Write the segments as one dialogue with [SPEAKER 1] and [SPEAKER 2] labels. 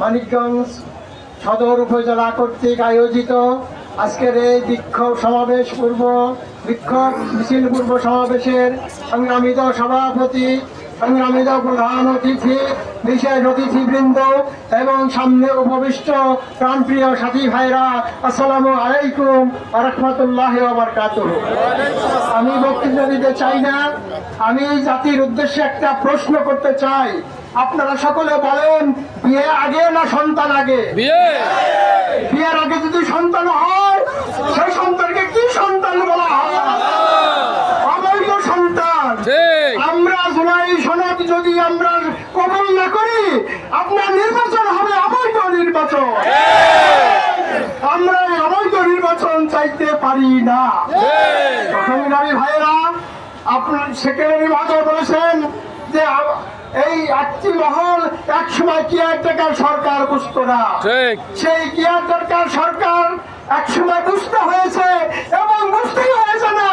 [SPEAKER 1] মানিকগঞ্জ সদর উপজেলা কর্তৃক আয়োজিত আজকের এই বিক্ষোভ সমাবেশ পূর্ব বিক্ষোভ মিছিল পূর্ব সমাবেশের সংগ্রামিত সভাপতি, সংগ্রামিত প্রধান অতিথি, বিশেষ অতিথিবৃন্দ এবং সামনে উপবিষ্ট প্রাণপ্রিয় সাথী ভাইরা, আসসালামু আলাইকুম রহমতুল্লাহ বারকাত আমি বক্তৃতা দিতে চাই না, আমি জাতির উদ্দেশ্যে একটা প্রশ্ন করতে চাই। আপনারা সকলে বলেন বিয়ে আগে না সন্তান আগে?
[SPEAKER 2] বিয়ে?
[SPEAKER 1] বিয়ের আগে যদি সন্তান হয় সেই সন্তানকে কি সন্তান বলা হয়? অবৈধ সন্তান। আমরা জুলাই সনদ যদি আমরা কবল না করি আপনার নির্বাচন হবে অবৈধ নির্বাচন। আমরা অবৈধ নির্বাচন চাইতে পারি না। সংগ্রামী ভাইয়েরা আপনার সেক্রেটারি মহোদয় বলেছেন যে এই একটি মহল এক সময় কেয়ারটেকার সরকার বুঝতো না। সেই কেয়ারটেকার সরকার এক সময় বুঝতে হয়েছে এবং বুঝতেই হয়েছে না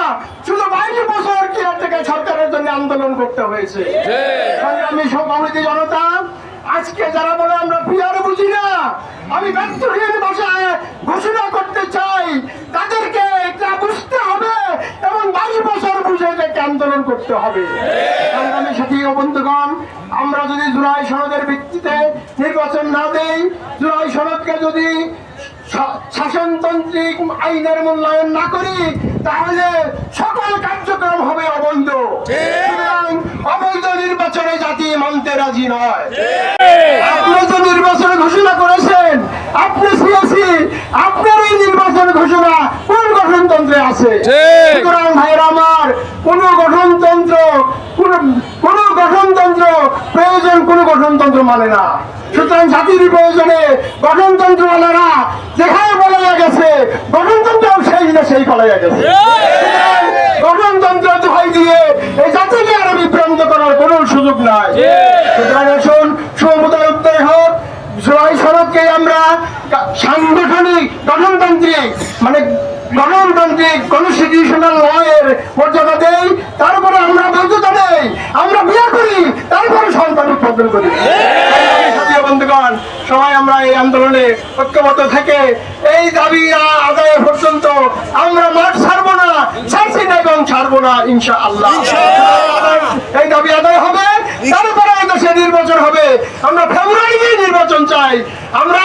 [SPEAKER 1] শুধু বাইশ বছর কেয়ারটেকার সরকারের জন্য আন্দোলন করতে হয়েছে। আমি সভাপতি জনতা আজকে যারা বলে আমরা পিয়ার বুঝি না আমি ব্যর্থহীন ভাষায় ঘোষণা করতে চাই তাদেরকে এটা বুঝতে হবে এবং বাইশ বুঝে এটাকে আন্দোলন করতে হবে। সংগ্রামী সাথী ও বন্ধুগণ আমরা যদি জুলাই সনদের ভিত্তিতে নির্বাচন না দেই জুলাই সনদকে যদি শাসনতান্ত্রিক আইনের মূল্যায়ন না করি তাহলে সকল কার্যক্রম হবে অবৈধ। অবৈধ নির্বাচনে জাতি মানতে রাজি নয়। আপনি যে নির্বাচন ঘোষণা করেছেন। আপনি সিয়াসি আপনার এই নির্বাচন ঘোষণা কোন গঠনতন্ত্রে আছে? সুতরাং ভাইরা আমার কোন গঠনতন্ত্র কোন কোন গঠনতন্ত্র প্রয়োজন কোন গঠনতন্ত্র মানে না। সুতরাং জাতির প্রয়োজনে গঠনতন্ত্রওয়ালারা যেখানে বলা গেছে গঠনতন্ত্র সেই না সেই বলা গেছে। গঠনতন্ত্র দিয়ে এই জাতিকে আরও বিভ্রান্ত করার কোনো সুযোগ নাই। সুতরাং আসুন হোক। জুলাই সড়ককে আমরা সাংগঠনিক গঠনতান্ত্রিক মানে গণতান্ত্রিক কনস্টিটিউশনাল লয়ের মর্যাদা দেই। তারপরে আমরা বৈধতা দেই। আমরা বিয়ে করি। তারপরে উৎপাদন করি। বন্ধুগণ সবাই আমরা এই আন্দোলনে ঐক্যবদ্ধ থেকে এই দাবি আদায় পর্যন্ত আমরা মাঠ ছাড়বো না ছাড়ছি না এবং ছাড়বো না ইনশা আল্লাহ এই দাবি আদায় হবে তারপরে দেশে নির্বাচন হবে। আমরা ফেব্রুয়ারিতে নির্বাচন চাই। আমরা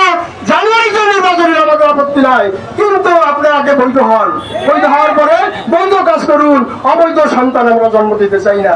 [SPEAKER 1] জানুয়ারিতে নির্বাচনের আমাদের আপত্তি নাই। কিন্তু আপনি আগে বৈধ হন। বৈধ হওয়ার পরে বৈধ কাজ করুন। অবৈধ সন্তান আমরা জন্ম দিতে চাই না।